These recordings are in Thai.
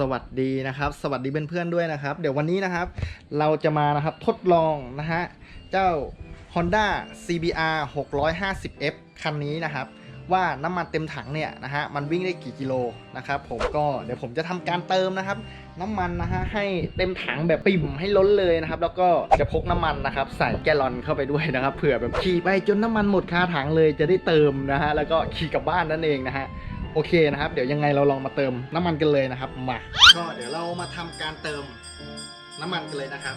สวัสดีนะครับ สวัสดีเพื่อนๆด้วยนะครับ เดี๋ยววันนี้นะครับ เราจะมานะครับทดลองนะฮะเจ้า Honda CBR 650F คันนี้นะครับ ว่าน้ำมันเต็มถังเนี่ยนะฮะมันวิ่งได้กี่กิโลนะครับ ผมก็เดี๋ยวผมจะทำการเติมนะครับ น้ำมันนะฮะให้เต็มถังแบบปิ่มให้ล้นเลยนะครับ แล้วก็จะพกน้ำมันนะครับ ใส่แกลลอนเข้าไปด้วยนะครับเผื่อแบบขี่ไปจนน้ำมันหมดคาถังเลยจะได้เติมนะฮะแล้วก็ขี่กลับบ้านนั่นเองนะฮะ โอเคนะครับ เดี๋ยวยังไงเราลองมาเติมน้ำมันกันเลยนะครับมาก็เดี๋ยวเรามาทำการเติมน้ำมันกันเลยนะครับ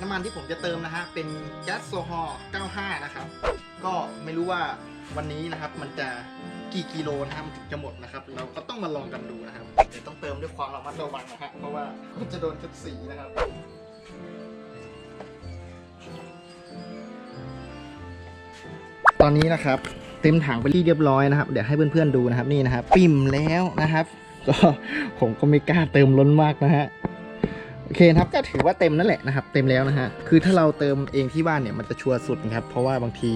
น้ำมันที่ผมจะเติมนะฮะเป็นแก๊สโซฮอล์95 นะครับ ก็ไม่รู้ว่าวันนี้นะครับ มันจะกี่กิโลนะครับมันถึงจะหมดนะครับ เราก็ต้องมาลองกันดูนะครับเดี๋ยวต้องเติมด้วยความระมัดระวังนะฮะเพราะว่าจะโดนชุดสีนะครับตอนนี้นะครับ เต็มถังไปที่เรียบร้อยนะครับ เดี๋ยวให้เพื่อนๆดูนะครับนี่นะครับ ปิ่มแล้วนะครับ ก็ผมก็ไม่กล้าเติมล้นมากนะฮะโอเคครับก็ถือว่าเต็มนั่นแหละนะครับ เต็มแล้วนะฮะคือถ้าเราเติมเองที่บ้านเนี่ยมันจะชัวร์สุดนะครับ เพราะว่าบางที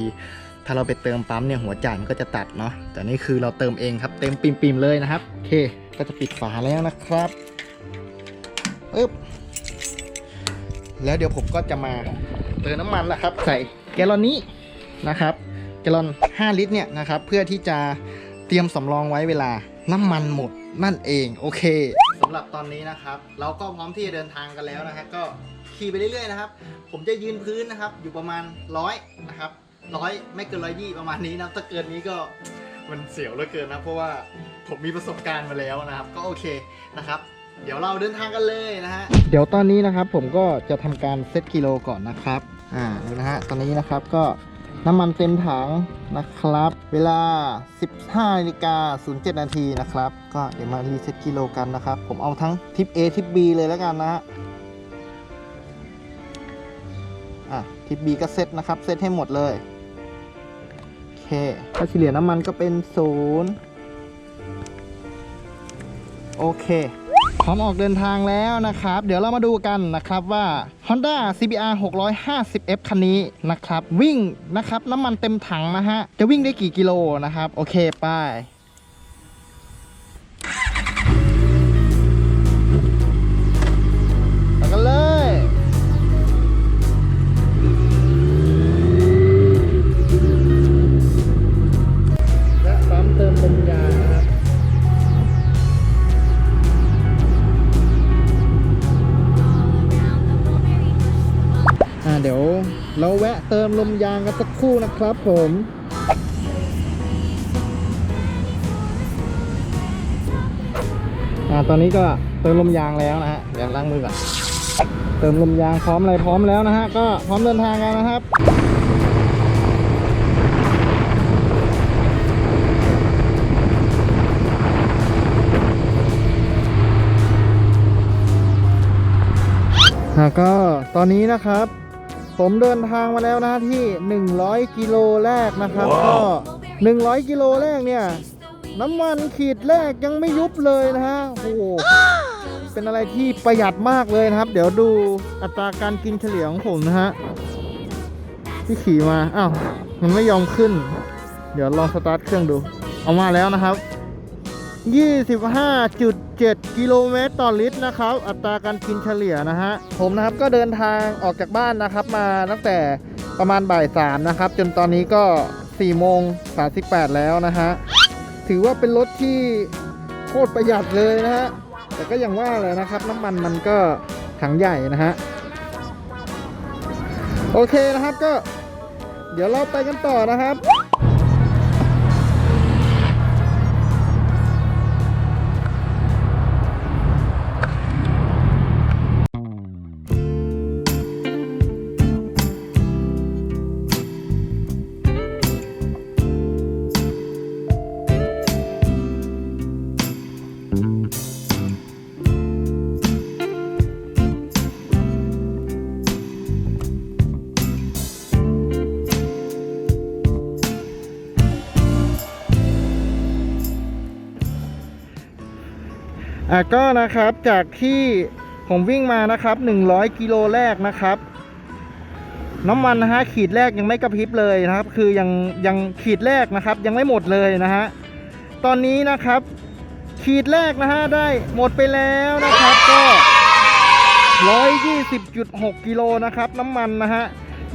ถ้าเราไปเติมปั๊มเนี่ยหัวจ่ายมันก็จะตัดเนาะแต่นี่คือเราเติมเองครับ เต็มปิ่มๆเลยนะครับโอเค ก็จะปิดฝาแล้วนะครับปึ๊บแล้วเดี๋ยวผมก็จะมาเติมน้ำมันแหละครับ ใส่แกลลอนนี้นะครับ แกลลอน 5 ลิตรเนี่ยนะครับเพื่อที่จะเตรียมสำรองไว้เวลาน้ำมันหมดนั่นเองโอเคสำหรับตอนนี้นะครับ เราก็พร้อมที่จะเดินทางกันแล้วนะฮะก็ขี่ไปเรื่อยๆนะครับ ผมจะยืนพื้นนะครับ อยู่ประมาณร้อยนะครับร้อยไม่เกินร้อยยี่ประมาณนี้นะถ้าเกินนี้ก็มันเสียวเหลือเกินนะ เพราะว่าผมมีประสบการณ์มาแล้วนะครับ ก็โอเคนะครับ เดี๋ยวเราเดินทางกันเลยนะฮะเดี๋ยวตอนนี้นะครับผมก็จะทำการเซตกิโลก่อนนะครับอ่านะฮะตอนนี้นะครับก็ น้ำมันเต็มถังนะครับ เวลา 15นาฬิกา07 นาทีนะครับ ก็เดี๋ยวมารีเซ็ตกิโลกันนะครับ ผมเอาทั้งทิป A ทิป B เลยแล้วกันนะฮะอะทิป B ก็เซ็ตนะครับ เซ็ตให้หมดเลย โอเคค่าเฉลี่ยน้ำมันก็เป็น 0 โอเค ร้อมออกเดินทางแล้วนะครับ เดี๋ยวเรามาดูกันนะครับว่า Honda CBR 650F คันนี้นะครับ วิ่งนะครับน้ำมันเต็มถังนะฮะ จะวิ่งได้กี่กิโลนะครับ โอเคไปไป เติมลมยางกันสักครู่นะครับผมอ่าตอนนี้ก็เติมลมยางแล้วนะฮะเดี๋ยวล้างมือก่อนเติมลมยางพร้อมอะไรพร้อมแล้วนะฮะก็พร้อมเดินทางกันนะครับแล้วก็ตอนนี้นะครับ ผมเดินทางมาแล้วนะที่ 100 กิโลแรกนะครับก็ 100 กิโลแรกเนี่ย น้ำมันขีดแรกยังไม่ยุบเลยนะฮะโอ้โหเป็นอะไรที่ประหยัดมากเลยนะครับ เดี๋ยวดูอัตราการกินเฉลี่ยของผมนะฮะที่ขี่มาอ้าวมันไม่ยอมขึ้น เดี๋ยวลองสตาร์ทเครื่องดู เอามาแล้วนะครับ 25.7 กิโลเมตรต่อลิตรนะครับ อัตราการกินเฉลี่ยนะฮะ ผมนะครับก็เดินทางออกจากบ้านนะครับ มาตั้งแต่ประมาณบ่ายสามนะครับ จนตอนนี้ก็4โมง38 แล้วนะฮะ ถือว่าเป็นรถที่โคตรประหยัดเลยนะฮะ แต่ก็อย่างว่าเลยนะครับ น้ำมันมันก็ถังใหญ่นะฮะ โอเคนะครับก็ เดี๋ยวเราไปกันต่อนะครับ อะก็นะครับจากที่ผมวิ่งมานะครับ 100 กิโลแรกนะครับ น้ำมันนะฮะขีดแรกยังไม่กระพริบเลยนะครับ คือยังยังขีดแรกนะครับ ยังไม่หมดเลยนะฮะตอนนี้นะครับ ขีดแรกนะฮะได้หมดไปแล้วนะครับ ก็120.6กิโลนะครับ น้ำมันนะฮะ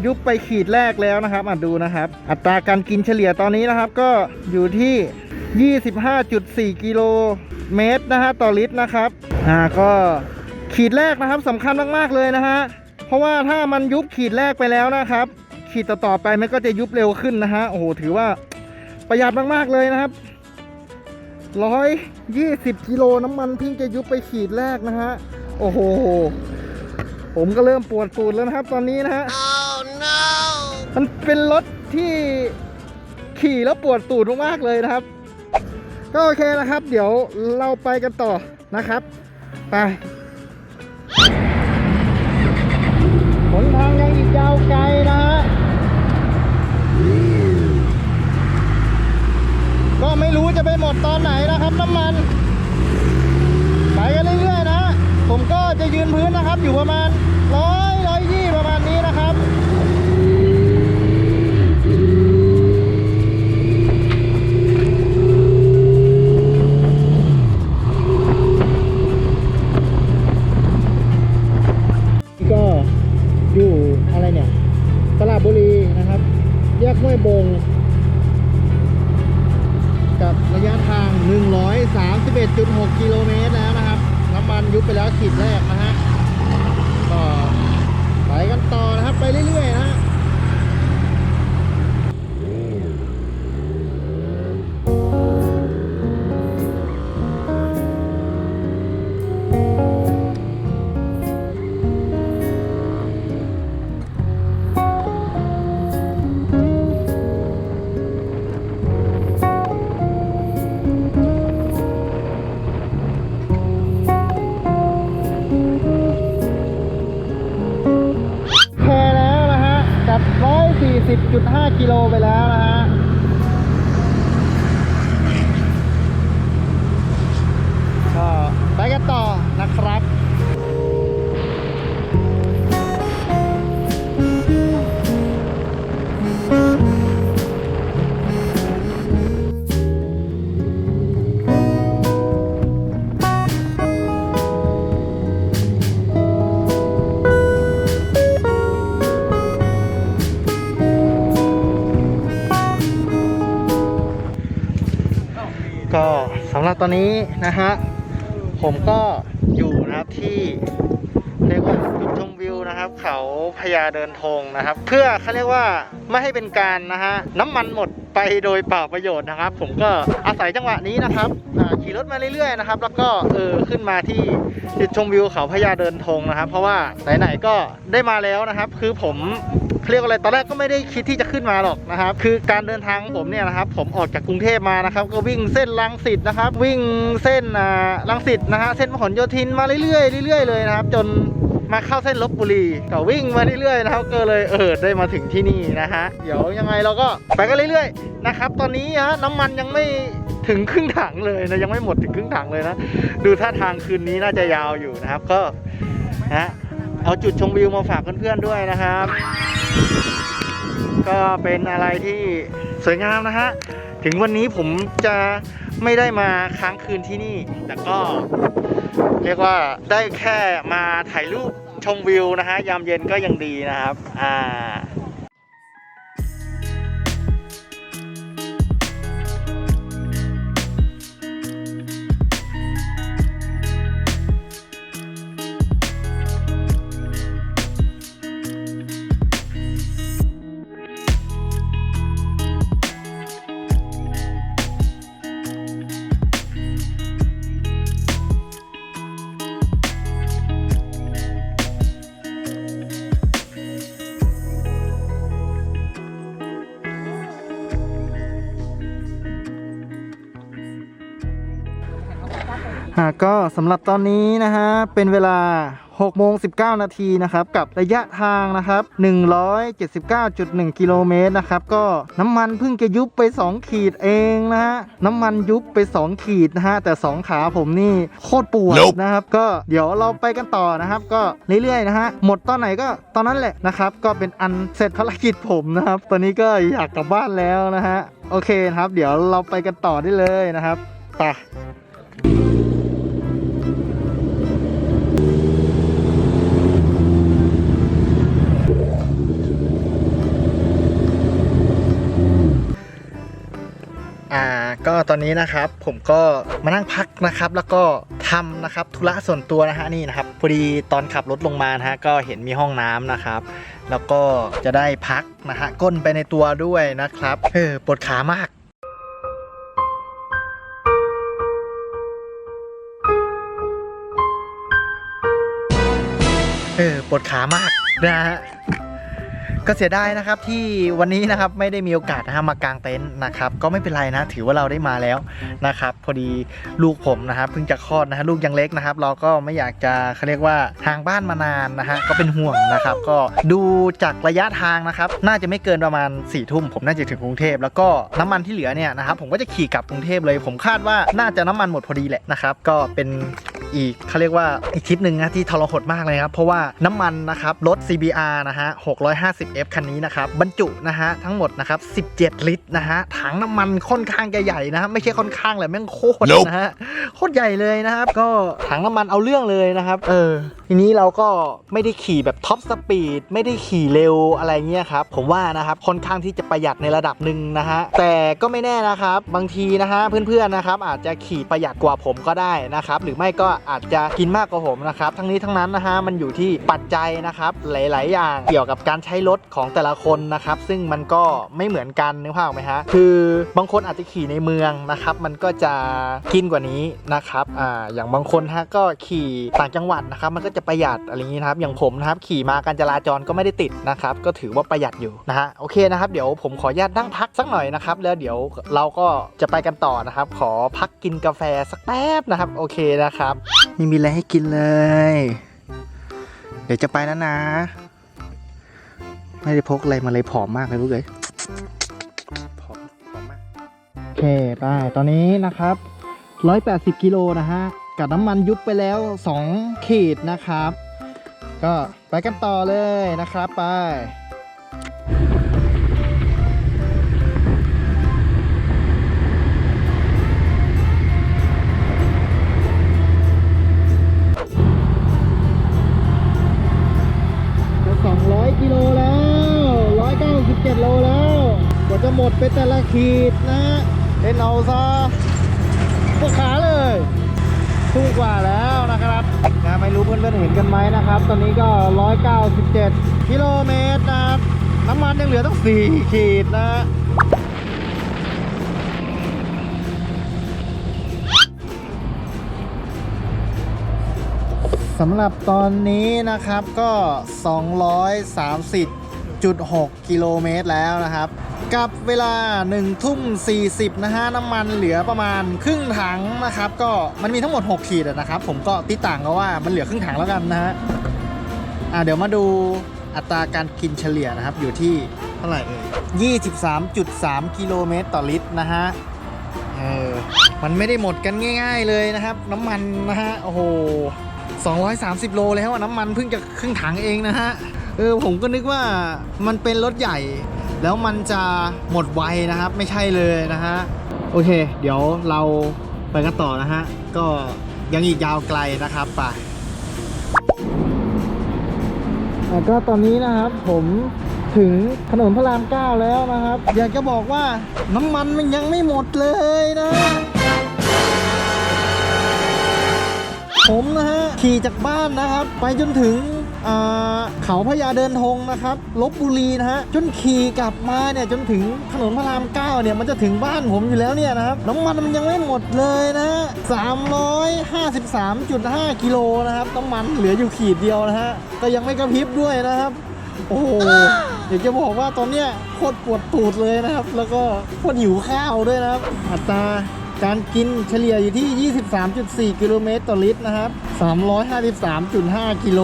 ยุบไปขีดแรกแล้วนะครับอะดูนะครับ อัตราการกินเฉลี่ยตอนนี้นะครับ ก็อยู่ที่ 25.4 กิโลเมตรนะฮะต่อลิตรนะครับอ่าก็ขีดแรกนะครับสำคัญมากๆเลยนะฮะเพราะว่าถ้ามันยุบขีดแรกไปแล้วนะครับ ขีดต่อๆไปมันก็จะยุบเร็วขึ้นนะฮะโอ้โหถือว่าประหยัดมากๆเลยนะครับ120กิโลน้ำมันเพิ่งจะยุบไปขีดแรกนะฮะ โอ้โห ผมก็เริ่มปวดตูดแล้วนะครับ ตอนนี้นะฮะมันเป็นรถที่ขี่แล้วปวดตูดมากๆเลยนะครับ ก็โอเคนะครับ เดี๋ยวเราไปกันต่อนะครับ ไปหนทางยังอีกยาวไกลนะฮะก็ไม่รู้จะไปหมดตอนไหนนะครับน้ำมัน ไปกันเรื่อยๆนะ ผมก็จะยืนพื้นนะครับอยู่ประมาณ ตอนนี้นะฮะผมก็อยู่นะครับที่เรียกว่าจุดชมวิวนะครับ เขาพญาเดินธงนะครับ เพื่อเขาเรียกว่าไม่ให้เป็นการนะฮะน้ำมันหมดไปโดยเปล่าประโยชน์นะครับ ผมก็อาศัยจังหวะนี้นะครับขี่รถมาเรื่อยๆนะครับ แล้วก็เออขึ้นมาที่จุดชมวิวเขาพญาเดินธงนะครับ เพราะว่าไหนๆก็ได้มาแล้วนะครับ คือผม เรียกอะไรตอนแรกก็ไม่ได้คิดที่จะขึ้นมาหรอกนะครับ คือการเดินทางของผมเนี่ยนะครับ ผมออกจากกรุงเทพมานะครับ ก็วิ่งเส้นลังสิตนะครับ วิ่งเส้นอ่าลังสิตนะฮะเส้นพหลโยธินมาเรื่อยๆเรื่อยๆเลยนะครับ จนมาเข้าเส้นลบบุรีก็วิ่งมาเรื่อยๆนะครับ ก็เลยเออได้มาถึงที่นี่นะฮะเดี๋ยวยังไงเราก็ไปกันเรื่อยๆนะครับ ตอนนี้ฮะน้ำมันยังไม่ถึงครึ่งถังเลยนะยังไม่หมดถึงครึ่งถังเลยนะ ดูท่าทางคืนนี้น่าจะยาวอยู่นะครับ ก็นะฮะ เอาจุดชมวิวมาฝากเพื่อนๆด้วยนะครับ ก็เป็นอะไรที่สวยงามนะฮะถึงวันนี้ผมจะไม่ได้มาค้างคืนที่นี่ แต่ก็ เรียกว่าได้แค่มาถ่ายรูปชมวิวนะฮะยามเย็นก็ยังดีนะครับ อ่า ก็สำหรับตอนนี้นะฮะ เป็นเวลา6โมง19 นาทีนะครับ กับระยะทางนะครับ 179.1 กิโลเมตรนะครับ ก็น้ำมันเพิ่งจะยุบไป 2 ขีดเองนะฮะ น้ำมันยุบไป 2 ขีดนะฮะ แต่ 2 ขาผมนี่โคตรปวด Nope นะครับ ก็เดี๋ยวเราไปกันต่อนะครับ ก็เรื่อยๆนะฮะ หมดตอนไหนก็ตอนนั้นแหละนะครับ ก็เป็นอันเสร็จภารกิจผมนะครับ ตอนนี้ก็อยากกลับบ้านแล้วนะฮะ โอเคนะครับ เดี๋ยวเราไปกันต่อได้เลยนะครับ ไป อ่าก็ตอนนี้นะครับผมก็มานั่งพักนะครับ แล้วก็ทำนะครับธุระส่วนตัวนะฮะนี่นะครับพอดีตอนขับรถลงมานะฮะก็เห็นมีห้องน้ำนะครับ แล้วก็จะได้พักนะฮะก้นไปในตัวด้วยนะครับเออปวดขามากเออปวดขามากนะฮะ ก็เสียดายนะครับที่วันนี้นะครับไม่ได้มีโอกาสนะฮะมากางเต็นท์นะครับ ก็ไม่เป็นไรนะ ถือว่าเราได้มาแล้วนะครับ พอดีลูกผมนะครับเพิ่งจะคลอดนะฮะลูกยังเล็กนะครับ เราก็ไม่อยากจะเขาเรียกว่าห่างบ้านมานานนะฮะก็เป็นห่วงนะครับ ก็ดูจากระยะทางนะครับ น่าจะไม่เกินประมาณ4ี่ทุ่มผมน่าจะถึงกรุงเทพแล้วก็น้ำมันที่เหลือเนี่ยนะครับผมก็จะขี่กลับกรุงเทพเลย ผมคาดว่าน่าจะน้ำมันหมดพอดีแหละนะครับ ก็เป็นอีกเขาเรียกว่าอีกทริปหนึ่งนะที่ทรหดมากเลยครับเพราะว่าน้ำมันนะครับรถ CBR นะฮะ 650F คันนี้นะครับบรรจุนะฮะทั้งหมดนะครับ17 ลิตรนะฮะถังน้ำมันค่อนข้างจะใหญ่นะฮะไม่ใช่ค่อนข้างเลยแม่งโคตร Nope นะฮะโคตรใหญ่เลยนะครับก็ถังน้ำมันเอาเรื่องเลยนะครับ เออ ทีนี้เราก็ไม่ได้ขี่แบบท็อปสปีดไม่ได้ขี่เร็วอะไรเงี้ยครับผมว่านะครับค่อนข้างที่จะประหยัดในระดับหนึ่งนะฮะแต่ก็ไม่แน่นะครับบางทีนะฮะเพื่อนๆนะครับอาจจะขี่ประหยัดกว่าผมก็ได้นะครับหรือไม่ก็อาจจะกินมากกว่าผมนะครับทั้งนี้ทั้งนั้นนะฮะมันอยู่ที่ปัจจัยนะครับหลาย ๆ อย่างเกี่ยวกับการใช้รถของแต่ละคนนะครับซึ่งมันก็ไม่เหมือนกันนึกภาพไหมฮะคือบางคนอาจจะขี่ในเมืองนะครับมันก็จะกินกว่านี้นะครับอ่าอย่างบางคนฮะก็ขี่ต่างจังหวัดนะครับมันก็จะประหยัดอะไรอย่างนี้นะครับ อย่างผมนะครับขี่มาการจราจรก็ไม่ได้ติดนะครับ ก็ถือว่าประหยัดอยู่นะฮะโอเคนะครับ เดี๋ยวผมขออนุญาตนั่งพักสักหน่อยนะครับ แล้วเดี๋ยวเราก็จะไปกันต่อนะครับ ขอพักกินกาแฟสักแป๊บนะครับ โอเคนะครับไม่มีอะไรให้กินเลย เดี๋ยวจะไปแล้วนะ ไม่ได้พกอะไรมาเลยผอมมากเลยลูกเอ้ยผอมผอมมากโอเคไปตอนนี้นะครับ180กิโลนะฮะ กับน้ำมันยุบไปแล้ว 2 ขีดนะครับ ก็ไปกันต่อเลยนะครับไปจะ200กิโลแล้ว 197 โลแล้ว กว่าจะหมดไปแต่ละขีดนะเล่นเอาซะปวดขาเลย ทุ่งกว่าแล้วนะครับนะไม่รู้เพื่อนๆเห็นกันไหมนะครับ ตอนนี้ก็ 197 กิโลเมตรนะครับน้ำมันยังเหลือตั้ง4 ขีดนะสำหรับตอนนี้นะครับก็ 230.6 กิโลเมตรแล้วนะครับ กับเวลา1ทุ่ม40นะฮะน้ำมันเหลือประมาณครึ่งถังนะครับ ก็มันมีทั้งหมด 6 ขีดอะนะครับ ผมก็ติต่างก็ว่ามันเหลือครึ่งถังแล้วกันนะฮะอ่าเดี๋ยวมาดูอัตราการกินเฉลี่ยนะครับ อยู่ที่เท่าไหร่เอ่ย23.3 กิโลเมตรต่อลิตรนะฮะเออมันไม่ได้หมดกันง่าย ๆเลยนะครับ น้ำมันนะฮะโอ้โห230 โลแล้วน้ำมันเพิ่งจะครึ่งถังเองนะฮะเออผมก็นึกว่ามันเป็นรถใหญ่ แล้วมันจะหมดไวนะครับ ไม่ใช่เลยนะฮะโอเค เดี๋ยวเราไปกันต่อนะฮะ ก็ยังอีกยาวไกลนะครับไปก็ตอนนี้นะครับผมถึงถนนพระรามเก้าแล้วนะครับ อยากจะบอกว่าน้ำมันมันยังไม่หมดเลยนะ ผมนะฮะ ขี่จากบ้านนะครับ ไปจนถึง เขาพญาเดินธงนะครับลบบุรีนะฮะจนขี่กลับมาเนี่ยจนถึงถนนพระรามเก้าเนี่ยมันจะถึงบ้านผมอยู่แล้วเนี่ยนะครับน้ำมันมันยังไม่หมดเลยนะฮะ353.5กิโลนะครับน้ำมันเหลืออยู่ขีดเดียวนะฮะก็ยังไม่กระพริบด้วยนะครับโอ้โหอยากจะบอกว่าตอนเนี้ยโคตรปวดตูดเลยนะครับ แล้วก็โคตรหิวข้าวด้วยนะครับอัตรา การกินเฉลี่ยอยู่ที่ 23.4 กิโลเมตรต่อลิตรนะครับ 353.5 กิโล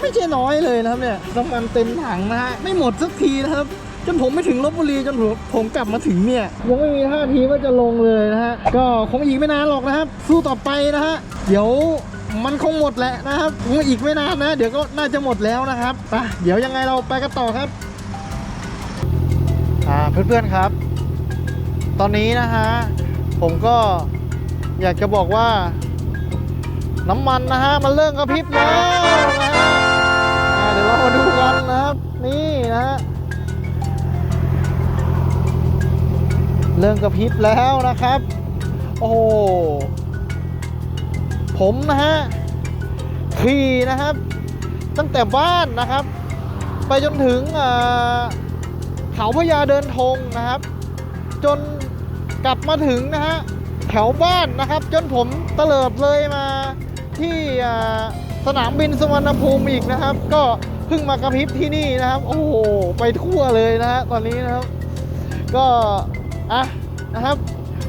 ไม่ใช่น้อยเลยนะครับเนี่ยน้ำมันเต็มถังนะฮะ ไม่หมดสักทีนะครับ จนผมไม่ถึงลบบุรีจนผมผมกลับมาถึงเนี่ย ยังไม่มีท่าทีว่าจะลงเลยนะฮะ ก็คงอีกไม่นานหรอกนะครับ สู้ต่อไปนะฮะ เดี๋ยวมันคงหมดแหละนะครับคงอีกไม่นานนะ เดี๋ยวก็น่าจะหมดแล้วนะครับไปเดี๋ยวยังไงเราไปกันต่อครับ อ่าเพื่อนๆครับ ตอนนี้นะฮะ ผมก็อยากจะบอกว่า น้ำมันนะฮะ มันเริ่มกระพริบแล้วนะฮะเดี๋ยวเรามาดูกันนะครับ นี่นะฮะเริ่มกระพริบแล้วนะครับ โอ้โหผมนะฮะขี่นะครับ ตั้งแต่บ้านนะครับ ไปจนถึงเอ่อเขาพญาเดินธงนะครับ จน กลับมาถึงนะฮะแถวบ้านนะครับ จนผมเตลิดเลยมาที่สนามบินสุวรรณภูมิอีกนะครับ ก็เพิ่งมากระพริบที่นี่นะครับ โอ้โหไปทั่วเลยนะฮะตอนนี้นะครับ ก็อะนะครับ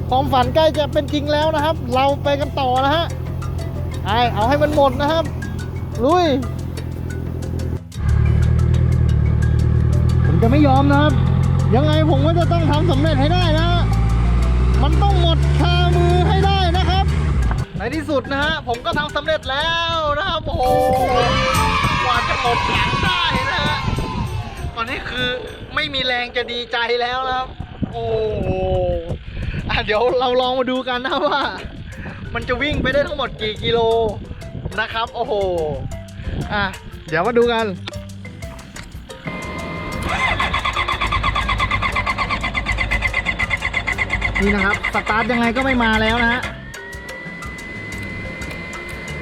ความฝันใกล้จะเป็นจริงแล้วนะครับ เราไปกันต่อนะฮะไอเอาให้มันหมดนะครับ ลุย ผมจะไม่ยอมนะครับ ยังไงผมก็จะต้องทำสำเร็จให้ได้นะ มันต้องหมดคามือให้ได้นะครับ ในที่สุดนะฮะ ผมก็ทำสำเร็จแล้วนะครับ โอ้โหกว่าจะหมดหลังได้นะฮะ ตอนนี้คือไม่มีแรงจะดีใจแล้วนะครับ โอ้โหอะเดี๋ยวเราลองมาดูกันนะว่า มันจะวิ่งไปได้ทั้งหมดกี่กิโลนะครับ โอ้โห อะ เดี๋ยวมาดูกัน นี่นะครับสตาร์ทยังไงก็ไม่มาแล้วนะฮะ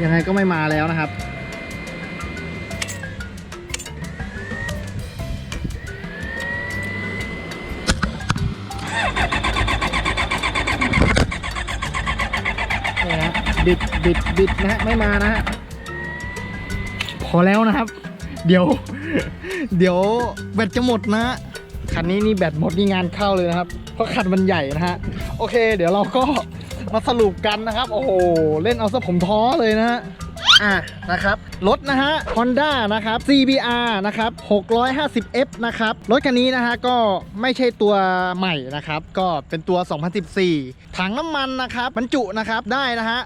ยังไงก็ไม่มาแล้วนะครับ นี่นะบิดบิดบิดนะฮะ ไม่มานะฮะ พอแล้วนะครับ เดี๋ยว เดี๋ยวแบตจะหมดนะฮะ คันนี้นี่แบตหมดนี่งานเข้าเลยนะครับ เพราะคันมันใหญ่นะฮะ โอเค เดี๋ยวเราก็มาสรุปกันนะครับ โอ้โห เล่นเอาซะผมท้อเลยนะฮะ อะ นะครับรถนะฮะ Honda นะครับ CBR นะครับ 650F นะครับรถคันนี้นะฮะก็ไม่ใช่ตัวใหม่นะครับ ก็เป็นตัว 2014 ถังน้ำมันนะครับบรรจุนะครับได้นะฮะ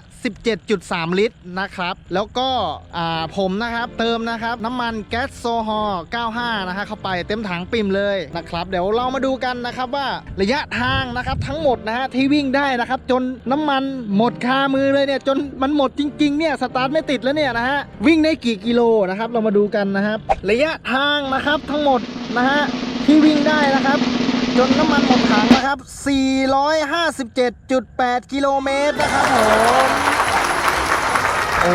17.3 ลิตรนะครับ แล้วก็ผมนะครับเติมนะครับน้ำมันแก๊สโซฮอล์95 นะฮะเข้าไปเต็มถังปิ่มเลยนะครับ เดี๋ยวเรามาดูกันนะครับว่าระยะทางนะครับทั้งหมดนะฮะที่วิ่งได้นะครับ จนน้ำมันหมดคามือเลยเนี่ยจนมันหมดจริงๆเนี่ยสตาร์ทไม่ติดแล้วเนี่ยนะฮะวิ่งได้กี่กิโลนะครับ เรามาดูกันนะครับ ระยะทางนะครับทั้งหมดนะฮะที่วิ่งได้นะครับ จนน้ำมันหมดถังนะครับ 457.8 กิโลเมตรนะครับผมโอ้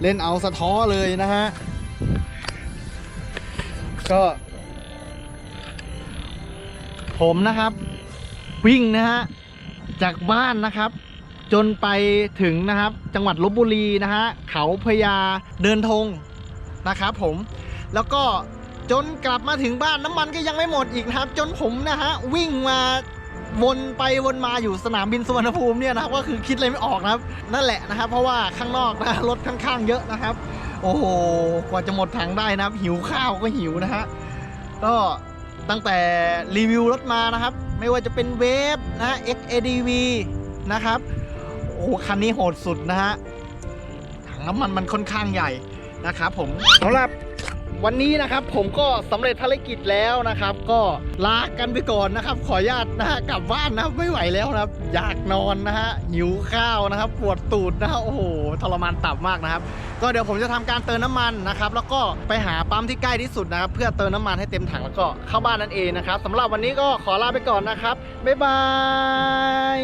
เล่นเอาสะท้อเลยนะฮะ ก็ ผมนะครับ วิ่งนะฮะ จากบ้านนะครับ จนไปถึงนะครับ จังหวัดลบบุรีนะฮะเขาพญาเดินธงนะครับผมแล้วก็จนกลับมาถึงบ้านน้ำมันก็ยังไม่หมดอีกนะครับ จนผมนะฮะวิ่งมาวนไปวนมาอยู่สนามบินสุวรรณภูมิเนี่ยนะครับก็คือคิดอะไรไม่ออกนะครับ นั่นแหละนะครับ เพราะว่าข้างนอกนะรถข้างๆเยอะนะครับ โอ้โหกว่าจะหมดถังได้นะครับ หิวข้าวก็หิวนะฮะก็ตั้งแต่รีวิวรถมานะครับ ไม่ว่าจะเป็นเวฟนะ XADV นะครับ โอ้คันนี้โหดสุดนะฮะถังน้ำมันมันค่อนข้างใหญ่นะครับผมสำหรับวันนี้นะครับผมก็สำเร็จภารกิจแล้วนะครับ ก็ลากันไปก่อนนะครับ ขออนุญาตนะฮะกลับบ้านนะครับไม่ไหวแล้วนะครับ อยากนอนนะฮะหิวข้าวนะครับ ปวดตูดนะฮะโอ้โหทรมานตับมากนะครับ ก็เดี๋ยวผมจะทำการเติมน้ำมันนะครับ แล้วก็ไปหาปั๊มที่ใกล้ที่สุดนะครับ เพื่อเติมน้ำมันให้เต็มถังแล้วก็เข้าบ้านนั่นเองนะครับสำหรับวันนี้ก็ขอลาไปก่อนนะครับบ๊ายบาย